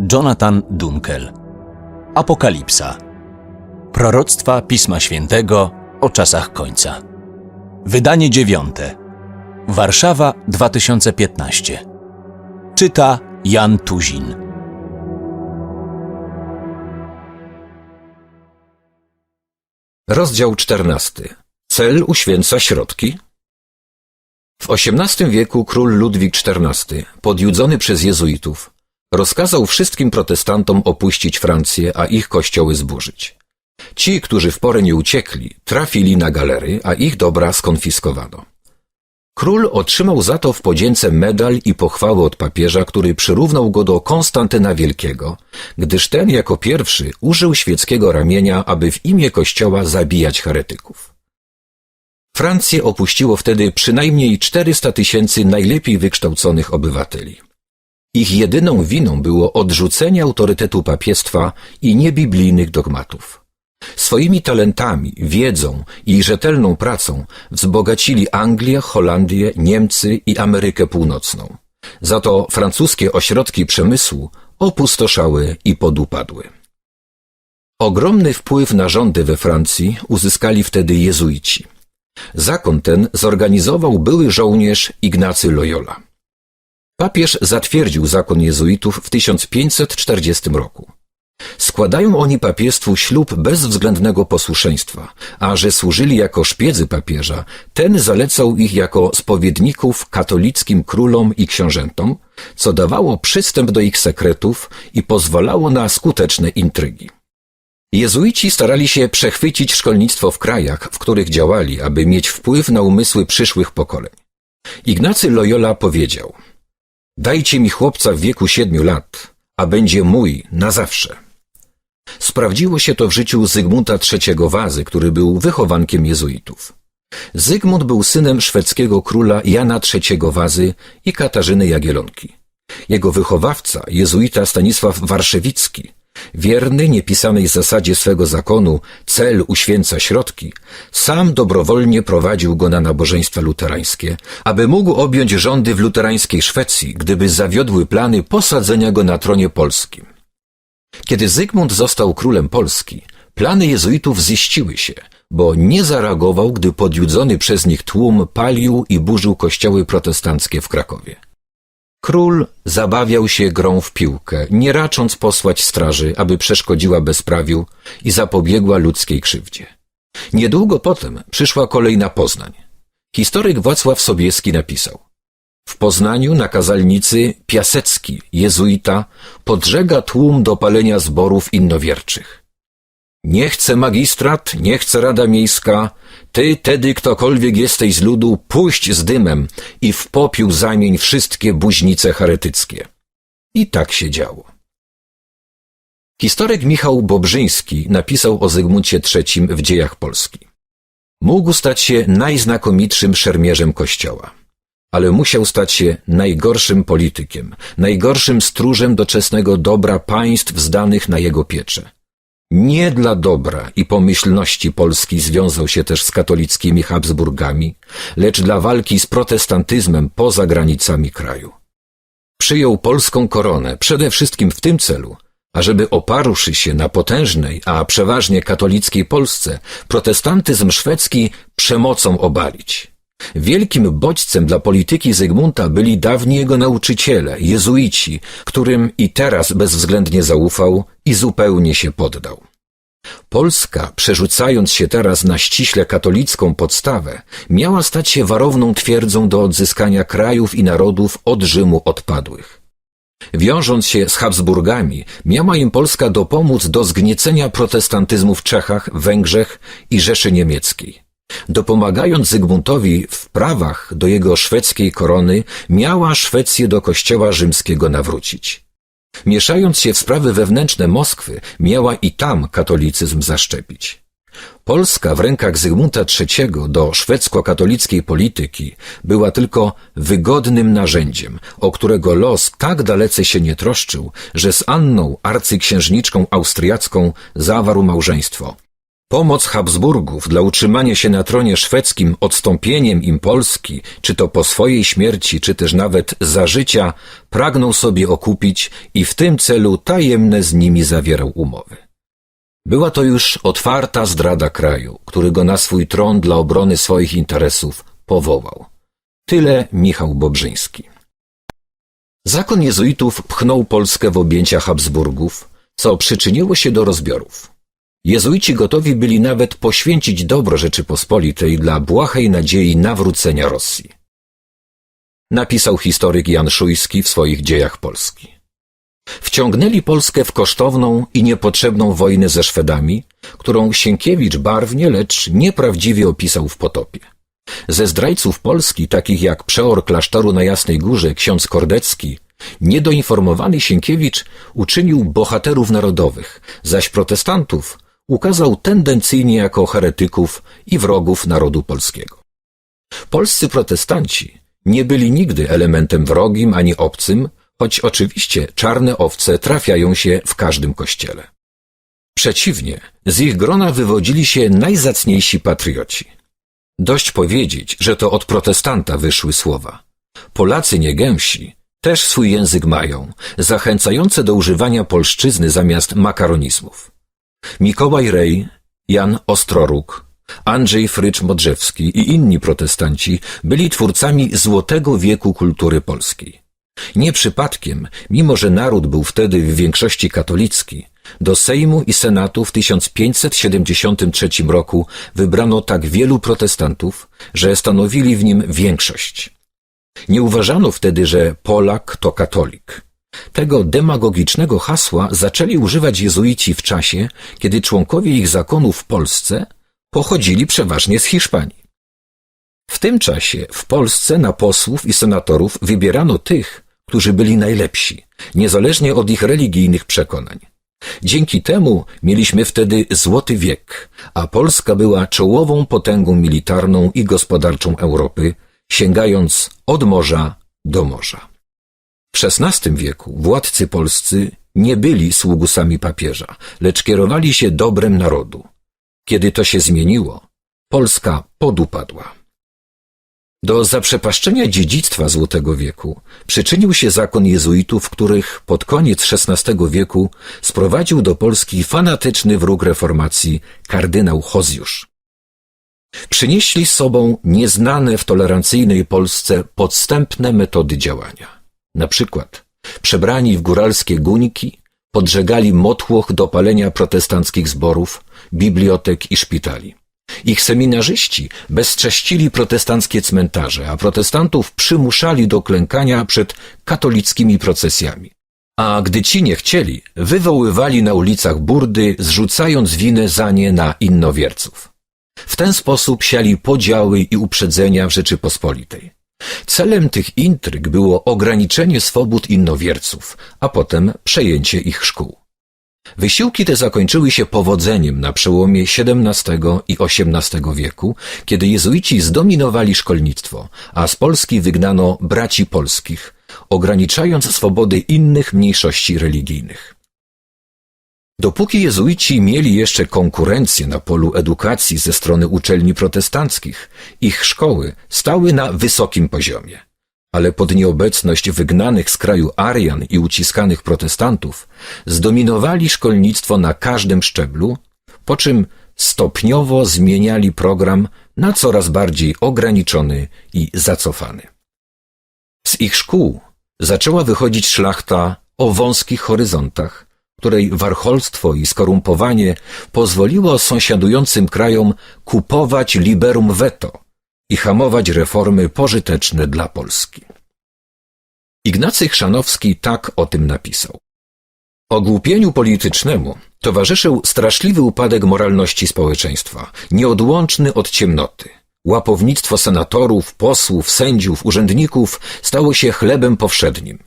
Jonathan Dunkel. Apokalipsa. Proroctwa Pisma Świętego o czasach końca. Wydanie dziewiąte. Warszawa 2015. Czyta Jan Tuzin. Rozdział czternasty. Cel uświęca środki? W XVIII wieku król Ludwik XIV, podjudzony przez jezuitów, rozkazał wszystkim protestantom opuścić Francję, a ich kościoły zburzyć. Ci, którzy w porę nie uciekli, trafili na galery, a ich dobra skonfiskowano. Król otrzymał za to w podzięce medal i pochwały od papieża, który przyrównał go do Konstantyna Wielkiego, gdyż ten jako pierwszy użył świeckiego ramienia, aby w imię kościoła zabijać heretyków. Francję opuściło wtedy przynajmniej 400 tysięcy najlepiej wykształconych obywateli. Ich jedyną winą było odrzucenie autorytetu papiestwa i niebiblijnych dogmatów. Swoimi talentami, wiedzą i rzetelną pracą wzbogacili Anglię, Holandię, Niemcy i Amerykę Północną. Za to francuskie ośrodki przemysłu opustoszały i podupadły. Ogromny wpływ na rządy we Francji uzyskali wtedy jezuici. Zakon ten zorganizował były żołnierz Ignacy Loyola. Papież zatwierdził zakon jezuitów w 1540 roku. Składają oni papiestwu ślub bezwzględnego posłuszeństwa, a że służyli jako szpiedzy papieża, ten zalecał ich jako spowiedników katolickim królom i książętom, co dawało przystęp do ich sekretów i pozwalało na skuteczne intrygi. Jezuici starali się przechwycić szkolnictwo w krajach, w których działali, aby mieć wpływ na umysły przyszłych pokoleń. Ignacy Loyola powiedział: Dajcie mi chłopca w wieku siedmiu lat, a będzie mój na zawsze. Sprawdziło się to w życiu Zygmunta III Wazy, który był wychowankiem jezuitów. Zygmunt był synem szwedzkiego króla Jana III Wazy i Katarzyny Jagielonki. Jego wychowawca, jezuita Stanisław Warszewicki, wierny niepisanej zasadzie swego zakonu cel uświęca środki, sam dobrowolnie prowadził go na nabożeństwa luterańskie, aby mógł objąć rządy w luterańskiej Szwecji, gdyby zawiodły plany posadzenia go na tronie polskim. Kiedy Zygmunt został królem Polski, plany jezuitów ziściły się, bo nie zareagował, gdy podjudzony przez nich tłum palił i burzył kościoły protestanckie w Krakowie. Król zabawiał się grą w piłkę, nie racząc posłać straży, aby przeszkodziła bezprawiu i zapobiegła ludzkiej krzywdzie. Niedługo potem przyszła kolej na Poznań. Historyk Wacław Sobieski napisał W Poznaniu na kazalnicy Piasecki, jezuita, podżega tłum do palenia zborów innowierczych. Nie chce magistrat, nie chce rada miejska, ty, tedy ktokolwiek jesteś z ludu, puść z dymem i w popiół zamień wszystkie buźnice heretyckie. I tak się działo. Historyk Michał Bobrzyński napisał o Zygmuncie III w dziejach Polski. Mógł stać się najznakomitszym szermierzem kościoła, ale musiał stać się najgorszym politykiem, najgorszym stróżem doczesnego dobra państw zdanych na jego piecze. Nie dla dobra i pomyślności Polski związał się też z katolickimi Habsburgami, lecz dla walki z protestantyzmem poza granicami kraju. Przyjął polską koronę przede wszystkim w tym celu, ażeby oparłszy się na potężnej, a przeważnie katolickiej Polsce, protestantyzm szwedzki przemocą obalić. Wielkim bodźcem dla polityki Zygmunta byli dawni jego nauczyciele, jezuici, którym i teraz bezwzględnie zaufał i zupełnie się poddał. Polska, przerzucając się teraz na ściśle katolicką podstawę, miała stać się warowną twierdzą do odzyskania krajów i narodów od Rzymu odpadłych. Wiążąc się z Habsburgami, miała im Polska dopomóc do zgniecenia protestantyzmu w Czechach, Węgrzech i Rzeszy Niemieckiej. Dopomagając Zygmuntowi w prawach do jego szwedzkiej korony, miała Szwecję do kościoła rzymskiego nawrócić. Mieszając się w sprawy wewnętrzne Moskwy, miała i tam katolicyzm zaszczepić. Polska w rękach Zygmunta III do szwedzko-katolickiej polityki była tylko wygodnym narzędziem, o którego los tak dalece się nie troszczył, że z Anną, arcyksiężniczką austriacką, zawarł małżeństwo. Pomoc Habsburgów dla utrzymania się na tronie szwedzkim odstąpieniem im Polski, czy to po swojej śmierci, czy też nawet za życia, pragnął sobie okupić i w tym celu tajemne z nimi zawierał umowy. Była to już otwarta zdrada kraju, który go na swój tron dla obrony swoich interesów powołał. Tyle Michał Bobrzyński. Zakon jezuitów pchnął Polskę w objęcia Habsburgów, co przyczyniło się do rozbiorów. Jezuici gotowi byli nawet poświęcić dobro Rzeczypospolitej dla błahej nadziei nawrócenia Rosji. Napisał historyk Jan Szujski w swoich dziejach Polski. Wciągnęli Polskę w kosztowną i niepotrzebną wojnę ze Szwedami, którą Sienkiewicz barwnie, lecz nieprawdziwie opisał w Potopie. Ze zdrajców Polski, takich jak przeor klasztoru na Jasnej Górze, ksiądz Kordecki, niedoinformowany Sienkiewicz uczynił bohaterów narodowych, zaś protestantów ukazał tendencyjnie jako heretyków i wrogów narodu polskiego. Polscy protestanci nie byli nigdy elementem wrogim ani obcym, choć oczywiście czarne owce trafiają się w każdym kościele. Przeciwnie, z ich grona wywodzili się najzacniejsi patrioci. Dość powiedzieć, że to od protestanta wyszły słowa. Polacy niegęsi też swój język mają, zachęcające do używania polszczyzny zamiast makaronizmów. Mikołaj Rej, Jan Ostroróg, Andrzej Frycz-Modrzewski i inni protestanci byli twórcami złotego wieku kultury polskiej. Nie przypadkiem, mimo że naród był wtedy w większości katolicki, do Sejmu i Senatu w 1573 roku wybrano tak wielu protestantów, że stanowili w nim większość. Nie uważano wtedy, że Polak to katolik. Tego demagogicznego hasła zaczęli używać jezuici w czasie, kiedy członkowie ich zakonu w Polsce pochodzili przeważnie z Hiszpanii. W tym czasie w Polsce na posłów i senatorów wybierano tych, którzy byli najlepsi, niezależnie od ich religijnych przekonań. Dzięki temu mieliśmy wtedy złoty wiek, a Polska była czołową potęgą militarną i gospodarczą Europy, sięgając od morza do morza. W XVI wieku władcy polscy nie byli sługusami papieża, lecz kierowali się dobrem narodu. Kiedy to się zmieniło, Polska podupadła. Do zaprzepaszczenia dziedzictwa Złotego wieku przyczynił się zakon jezuitów, których pod koniec XVI wieku sprowadził do Polski fanatyczny wróg reformacji kardynał Hozjusz. Przynieśli z sobą nieznane w tolerancyjnej Polsce podstępne metody działania. Na przykład przebrani w góralskie guniki podżegali motłoch do palenia protestanckich zborów, bibliotek i szpitali. Ich seminarzyści bezcześcili protestanckie cmentarze, a protestantów przymuszali do klękania przed katolickimi procesjami. A gdy ci nie chcieli, wywoływali na ulicach burdy, zrzucając winę za nie na innowierców. W ten sposób siali podziały i uprzedzenia w Rzeczypospolitej. Celem tych intryg było ograniczenie swobód innowierców, a potem przejęcie ich szkół. Wysiłki te zakończyły się powodzeniem na przełomie XVII i XVIII wieku, kiedy jezuici zdominowali szkolnictwo, a z Polski wygnano braci polskich, ograniczając swobody innych mniejszości religijnych. Dopóki jezuici mieli jeszcze konkurencję na polu edukacji ze strony uczelni protestanckich, ich szkoły stały na wysokim poziomie. Ale pod nieobecność wygnanych z kraju Arian i uciskanych protestantów zdominowali szkolnictwo na każdym szczeblu, po czym stopniowo zmieniali program na coraz bardziej ograniczony i zacofany. Z ich szkół zaczęła wychodzić szlachta o wąskich horyzontach, której warcholstwo i skorumpowanie pozwoliło sąsiadującym krajom kupować liberum veto i hamować reformy pożyteczne dla Polski. Ignacy Chrzanowski tak o tym napisał. Ogłupieniu politycznemu towarzyszył straszliwy upadek moralności społeczeństwa, nieodłączny od ciemnoty. Łapownictwo senatorów, posłów, sędziów, urzędników stało się chlebem powszednim.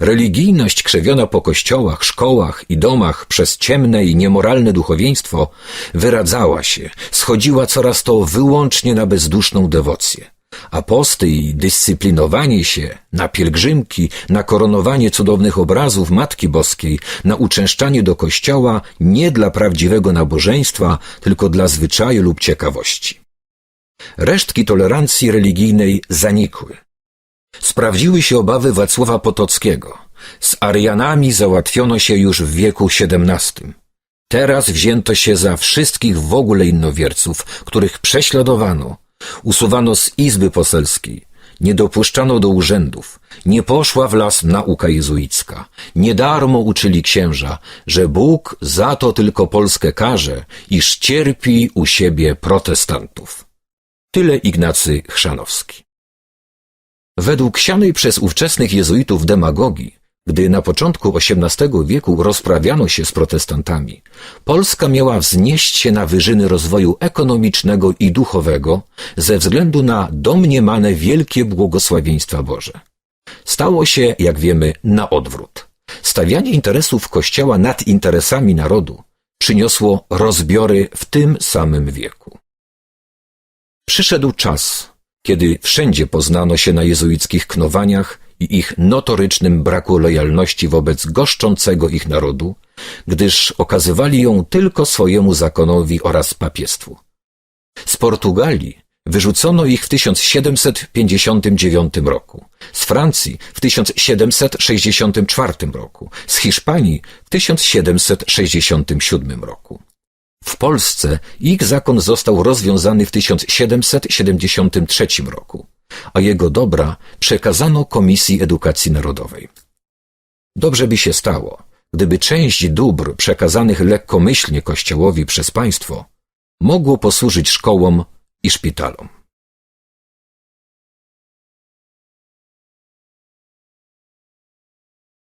Religijność krzewiona po kościołach, szkołach i domach przez ciemne i niemoralne duchowieństwo wyradzała się, schodziła coraz to wyłącznie na bezduszną dewocję. a posty i dyscyplinowanie się na pielgrzymki, na koronowanie cudownych obrazów Matki Boskiej, na uczęszczanie do kościoła nie dla prawdziwego nabożeństwa, tylko dla zwyczaju lub ciekawości. Resztki tolerancji religijnej zanikły. Sprawdziły się obawy Wacława Potockiego. Z Arianami załatwiono się już w wieku XVII. Teraz wzięto się za wszystkich w ogóle innowierców, których prześladowano, usuwano z izby poselskiej, nie dopuszczano do urzędów, nie poszła w las nauka jezuicka. Niedarmo uczyli księża, że Bóg za to tylko Polskę karze, iż cierpi u siebie protestantów. Tyle Ignacy Chrzanowski. Według sianej przez ówczesnych jezuitów demagogii, gdy na początku XVIII wieku rozprawiano się z protestantami, Polska miała wznieść się na wyżyny rozwoju ekonomicznego i duchowego ze względu na domniemane wielkie błogosławieństwa Boże. Stało się, jak wiemy, na odwrót. Stawianie interesów Kościoła nad interesami narodu przyniosło rozbiory w tym samym wieku. Przyszedł czas, kiedy wszędzie poznano się na jezuickich knowaniach i ich notorycznym braku lojalności wobec goszczącego ich narodu, gdyż okazywali ją tylko swojemu zakonowi oraz papiestwu. Z Portugalii wyrzucono ich w 1759 roku, z Francji w 1764 roku, z Hiszpanii w 1767 roku. W Polsce ich zakon został rozwiązany w 1773 roku, a jego dobra przekazano Komisji Edukacji Narodowej. Dobrze by się stało, gdyby część dóbr przekazanych lekkomyślnie Kościołowi przez państwo mogło posłużyć szkołom i szpitalom.